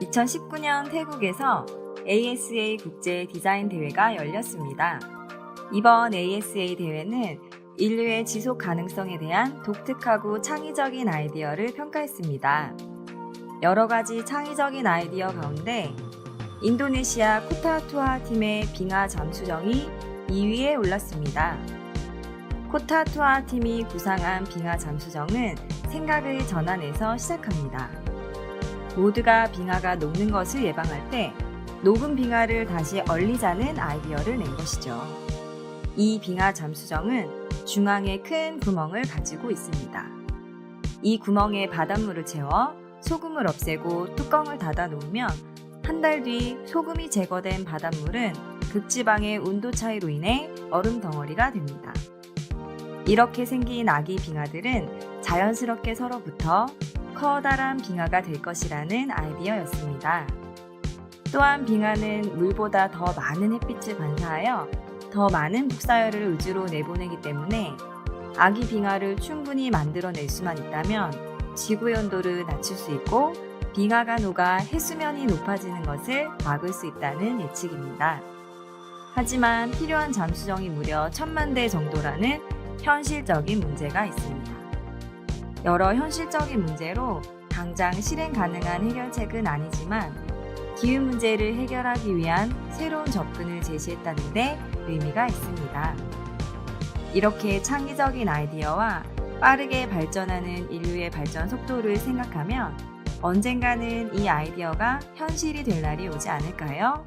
(2019년) 태국에서 ASA 국제 디자인 대회가 열렸습니다. 이번 ASA 대회는 인류의 지속 가능성에 대한 독특하고 창의적인 아이디어를 평가했습니다. 여러 가지 창의적인 아이디어 가운데 인도네시아 코타투아 팀의 빙하 잠수정이 2위에 올랐습니다. 코타 투아 팀이 구상한 빙하 잠수정은 생각을 전환해서 시작합니다. 모두가 빙하가 녹는 것을 예방할 때 녹은 빙하를 다시 얼리자는 아이디어를 낸 것이죠. 이 빙하 잠수정은 중앙에 큰 구멍을 가지고 있습니다. 이 구멍에 바닷물을 채워 소금을 없애고 뚜껑을 닫아 놓으면 한 달 뒤 소금이 제거된 바닷물은 극지방의 온도 차이로 인해 얼음 덩어리가 됩니다. 이렇게 생긴 아기 빙하들은 자연스럽게 서로붙어 커다란 빙하가 될 것이라는 아이디어였습니다. 또한 빙하는 물보다 더 많은 햇빛을 반사하여 더 많은 복사열을 우주로 내보내기 때문에 아기 빙하를 충분히 만들어낼 수만 있다면 지구의 온도를 낮출 수 있고 빙하가 녹아 해수면이 높아지는 것을 막을 수 있다는 예측입니다. 하지만 필요한 잠수정이 무려 천만 대 정도라는 현실적인 문제가 있습니다. 여러 현실적인 문제로 당장 실행 가능한 해결책은 아니지만 기후 문제를 해결하기 위한 새로운 접근을 제시했다는데 의미가 있습니다. 이렇게 창의적인 아이디어와 빠르게 발전하는 인류의 발전 속도를 생각하면 언젠가는 이 아이디어가 현실이 될 날이 오지 않을까요?